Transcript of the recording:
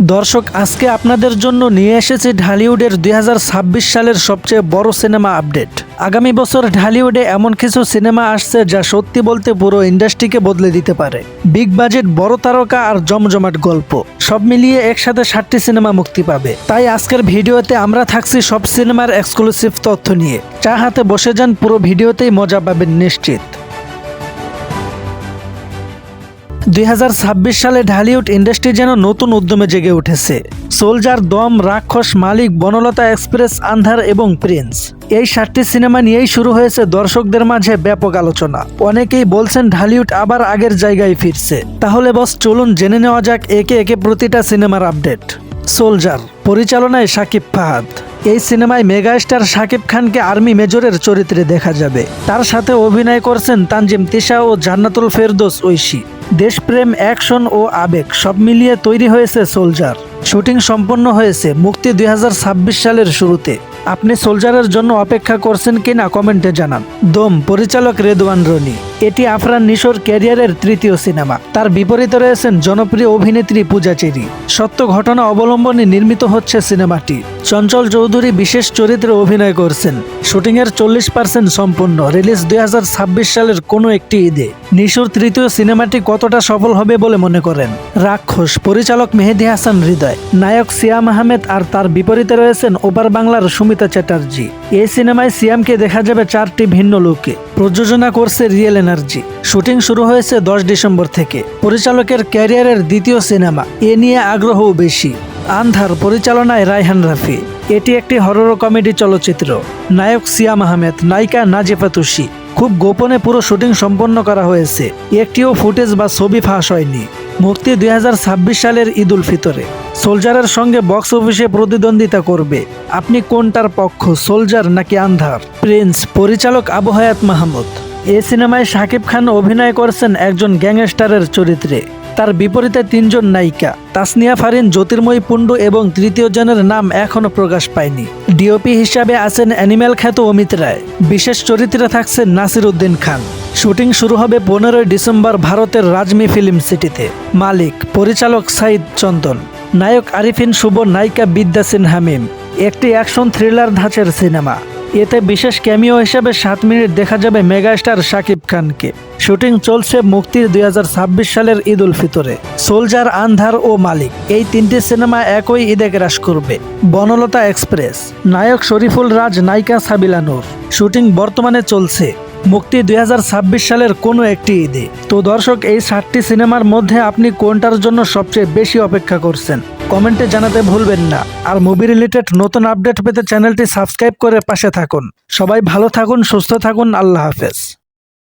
দর্শক, আজকে আপনাদের জন্য নিয়ে এসেছি ঢালিউডের দুই হাজার ছাব্বিশ সালের সবচেয়ে বড় সিনেমা আপডেট। আগামী বছর ঢালিউডে এমন কিছু সিনেমা আসছে যা সত্যি বলতে পুরো ইন্ডাস্ট্রিকে বদলে দিতে পারে। বিগ বাজেট, বড় তারকা আর জমজমাট গল্প, সব মিলিয়ে একসাথে ষাটটি সিনেমা মুক্তি পাবে। তাই আজকের ভিডিওতে আমরা থাকছি সব সিনেমার এক্সক্লুসিভ তথ্য নিয়ে। চা হাতে বসে যান, পুরো ভিডিওতেই মজা পাবেন নিশ্চিত। দুই হাজার ছাব্বিশ সালে ঢালিউড ইন্ডাস্ট্রি যেন নতুন উদ্যমে জেগে উঠেছে। সোলজার দম, রাক্ষস মালিক, বনলতা এক্সপ্রেস, আন্ধার এবং প্রিন্স। এই সাতটি সিনেমা নিয়েই শুরু হয়েছে দর্শকদের মাঝে ব্যাপক আলোচনা। অনেকেই বলছেন ঢালিউড আবার আগের জায়গায় ফিরছে। তাহলে বস, চলুন জেনে নেওয়া যাক একে একে প্রতিটা সিনেমার আপডেট। সোলজার, পরিচালনায় সাকিব ফাহাদ। এই সিনেমায় মেগাস্টার শাকিব খানকে আর্মি মেজরের চরিত্রে দেখা যাবে। তার সাথে অভিনয় করছেন তানজিম তিশা ও জান্নাতুল ফেরদোস ঐশী। দেশপ্রেম অ্যাকশন ও আবেগ সব মিলিয়ে তৈরি হয়েছে সোলজার। শুটিং সম্পন্ন হয়েছে মুক্তি দুই হাজার ছাব্বিশ সালের শুরুতে। আপনি সোলজারের জন্য অপেক্ষা করছেন কিনা কমেন্টে জানান। দম, পরিচালক রেদওয়ান রনি। এটি আফরান নিশোর ক্যারিয়ারের তৃতীয় সিনেমা। তার বিপরীতে রয়েছেন জনপ্রিয় অভিনেত্রী পূজা চেরি। সত্য ঘটনা অবলম্বনে নির্মিত হচ্ছে সিনেমাটি। চঞ্চল চৌধুরী বিশেষ চরিত্রে অভিনয় করছেন। শুটিংয়ের চল্লিশ পার্সেন্ট সম্পূর্ণ রিলিজ দুই হাজার ছাব্বিশ সালের কোনো একটি ঈদে। নিশোর তৃতীয় সিনেমাটি কতটা সফল হবে বলে মনে করেন? রাক্ষস, পরিচালক মেহেদি হাসান হৃদয়। নায়ক সিয়াম আহমেদ আর তার বিপরীতে রয়েছেন ওপার বাংলার সুমিতা চ্যাটার্জি। এই সিনেমায় সিয়ামকে দেখা যাবে চারটি ভিন্ন লোকে। প্রযোজনা করছে রিয়েল এনার্জি। শুটিং শুরু হয়েছে দশ ডিসেম্বর থেকে। পরিচালকের ক্যারিয়ারের দ্বিতীয় সিনেমা। এ নিয়ে আগ্রহও বেশি। আন্ধার পরিচালনায় রায়হান রাফি। এটি একটি হরর কমেডি চলচ্চিত্র। নায়ক সিয়াম আহমেদ, নায়িকা নাজেফা তুষি খুব গোপনে পুরো শুটিং সম্পন্ন করা হয়েছে। একটিও ফুটেজ বা ছবি ফাঁস হয়নি। মুক্তি দুই হাজার ছাব্বিশ সালের ঈদ উল ফিতরে। সোলজারের সঙ্গে বক্স অফিসে প্রতিদ্বন্দ্বিতা করবে। আপনি কোনটার পক্ষ, সোলজার নাকি আন্ধার? প্রিন্স, পরিচালক আবু হায়াত মাহমুদ। এ সিনেমায় শাকিব খান অভিনয় করছেন একজন গ্যাংস্টারের চরিত্রে। তার বিপরীতে তিনজন নায়িকা। তাসনিয়া ফারিন, জ্যোতির্ময়ী পুণ্ডু এবং তৃতীয় জনের নাম এখনও প্রকাশ পায়নি। ডিওপি হিসাবে আছেন অ্যানিম্যাল খ্যাত অমিত রায়। বিশেষ চরিত্রে থাকছেন নাসির উদ্দিন খান। শুটিং শুরু হবে পনেরোই ডিসেম্বর ভারতের রাজমি ফিল্ম সিটিতে। মালিক, পরিচালক সাইদ চন্দন। নায়ক আরিফিন শুভ নায়িকা বিদ্যা সিন হামিম একটি অ্যাকশন থ্রিলার ধাঁচের সিনেমা। এতে বিশেষ ক্যামিও হিসেবে সাত মিনিট দেখা যাবে মেগাস্টার শাকিব খানকে। শুটিং চলছে মুক্তির দুই হাজার ছাব্বিশ সালের ঈদ উল ফিতরে। সোলজার আন্ধার ও মালিক, এই তিনটি সিনেমা একই ঈদে গ্রাস করবে। বনলতা এক্সপ্রেস, নায়ক শরীফুল রাজ, নায়িকা সাবিলানুর শুটিং বর্তমানে চলছে মুক্তি দুই হাজার ছাব্বিশ সালের কোনো একটি ঈদে। তো দর্শক, এই সাতটি সিনেমার মধ্যে আপনি কোনটার জন্য সবচেয়ে বেশি অপেক্ষা করছেন? কমেন্টে জানাতে ভুলবেন না। আর মুভি রিলেটেড নতুন আপডেট পেতে চ্যানেলটি সাবস্ক্রাইব করে পাশে থাকুন। সবাই ভালো থাকুন, সুস্থ থাকুন, আল্লাহ হাফেজ।